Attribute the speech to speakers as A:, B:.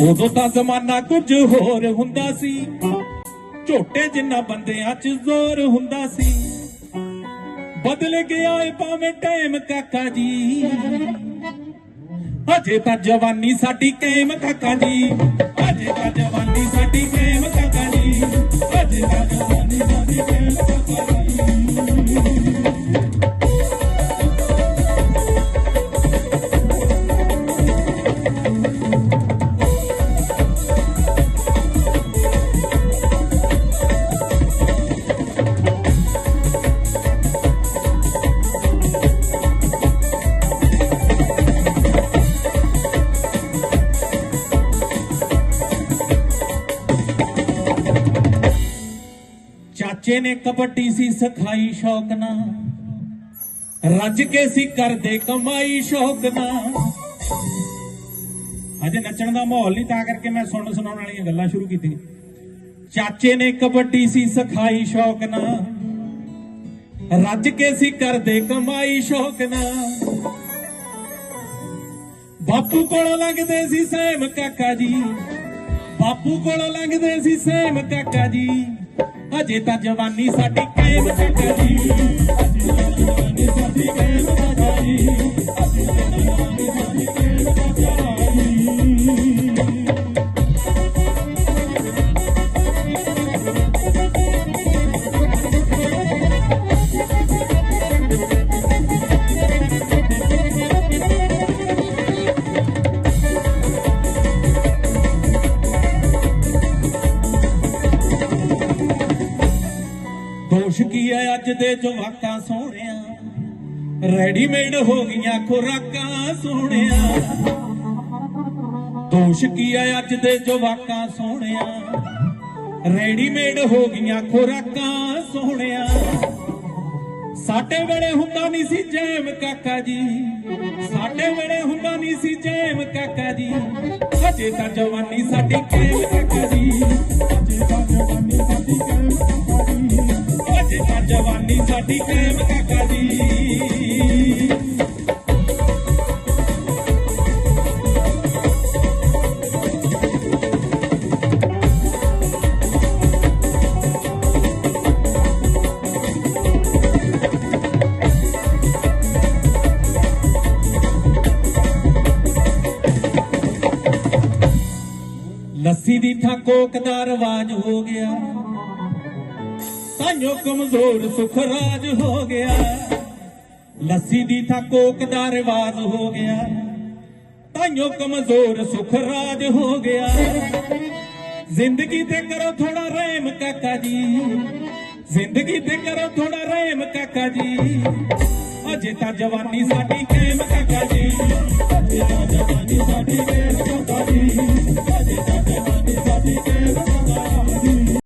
A: ਉਦੋਂ ਤਾਂ ਜ਼ਮਾਨਾ ਕੁਝ ਹੋਰ ਹੁੰਦਾ ਸੀ। ਝੋਟੇ ਜਿੰਨਾ ਬੰਦਿਆਂ 'ਚ ਜ਼ੋਰ ਹੁੰਦਾ ਸੀ। ਬਦਲ ਗਿਆ ਏ ਭਾਵੇਂ ਟਾਈਮ ਕਾਕਾ ਜੀ। ਹਜੇ ਤਾਂ ਜਵਾਨੀ ਸਾਡੀ ਕਾਇਮ ਕਾਕਾ ਜੀ। ਹਜੇ ਤਾਂ ਜਵਾਨੀ ਸਾਡੀ ਚਾਚੇ ਨੇ ਕਬੱਡੀ ਸੀ ਸਿਖਾਈ ਸ਼ੌਕ ਨਾਲ। ਰੱਜ ਕੇ ਸੀ ਕਰਦੇ ਕਮਾਈ ਸ਼ੌਕ ਨਾਲ। ਅਜੇ ਨੱਚਣ ਦਾ ਮਾਹੌਲ ਨਹੀਂ, ਤਾਂ ਕਰਕੇ ਮੈਂ ਸੁਣਨ ਸੁਣਾਉਣ ਵਾਲੀਆਂ ਗੱਲਾਂ ਸ਼ੁਰੂ ਕੀਤੀਆਂ। ਚਾਚੇ ਨੇ ਕਬੱਡੀ ਸੀ ਸਿਖਾਈ ਸ਼ੌਕ ਨਾ ਰੱਜ ਕੇ ਸੀ ਕਰਦੇ ਕਮਾਈ ਸ਼ੌਕ ਨਾਲ। ਬਾਪੂ ਕੋਲੋਂ ਲੱਗਦੇ ਸੀ ਸੈਮ ਕਾਕਾ ਜੀ। ਬਾਪੂ ਕੋਲੋਂ ਲੰਘਦੇ ਸੀ ਸੇਮ ਕਾਕਾ ਜੀ। ਅਜੇ ਤਾਂ ਜਵਾਨੀ ਸਾਡੀ ਕਾਇਮ ਕਾਕਾ ਜੀ। ਅਜੇ ਤਾਂ ਜਵਾਨੀ ਸਾਡੀ ਕਾਇਮ ਦੋਸ਼ ਕੀ ਅੱਜ ਦੇ ਜਵਾਕਾਂ ਸੋਹਣਿਆ? ਰੈਡੀਮੇਡ ਹੋ ਗਈਆਂ ਖੁਰਾਕਾਂ ਸੋਹਣਿਆ। ਦੋਸ਼ ਕੀ ਹੈ ਅੱਜ ਦੇ ਜਵਾਕਾਂ ਸੋਹਣਿਆ? ਰੈਡੀਮੇਡ ਹੋ ਗਈਆਂ ਖੁਰਾਕਾਂ ਸੋਹਣਿਆ। ਸਾਡੇ ਵੇਲੇ ਹੁੰਦਾ ਨਹੀਂ ਸੀ ਜੈਮ ਕਾਕਾ ਜੀ। ਸਾਡੇ ਵੇਲੇ ਹੁੰਦਾ ਨਹੀਂ ਸੀ ਜੈਮ ਕਾਕਾ ਜੀ। ਅਜੇ ਤਾਂ ਜਵਾਨੀ ਸਾਡੀ ਕੈਮ ਕਾਕਾ ਜੀ। ਜਵਾਨੀ ਸਾਡੀ ਕੈਮ ਕਾਕਾ ਜੀ ਲੱਸੀ ਦੀ ਥਾਂ ਕੋਕ ਦਾ ਰਵਾਜ ਹੋ ਗਿਆ ਤਾਈਓ ਕਮਜ਼ੋਰ ਸੁਖਰਾਜ ਹੋ ਗਿਆ। ਲੱਸੀ ਦੀ ਥਾਂ ਕੋਕ ਦਾ ਰਿਵਾਜ ਹੋ ਗਿਆ। ਤਾਈਓ ਕਮਜ਼ੋਰ ਸੁਖਰਾਜ ਹੋ ਗਿਆ। ਜ਼ਿੰਦਗੀ ਤੇ ਕਰੋ ਥੋੜਾ ਰਹਿਮ ਕਾਕਾ ਜੀ। ਜ਼ਿੰਦਗੀ ਤੇ ਕਰੋ ਥੋੜਾ ਰਹਿਮ ਕਾਕਾ ਜੀ। ਅਜੇ ਤਾਂ ਜਵਾਨੀ ਸਾਡੀ ਕੈਮ ਕਾਕਾ ਜੀ। ਅਜੇ ਤਾਂ ਜਵਾਨੀ ਸਾਡੀ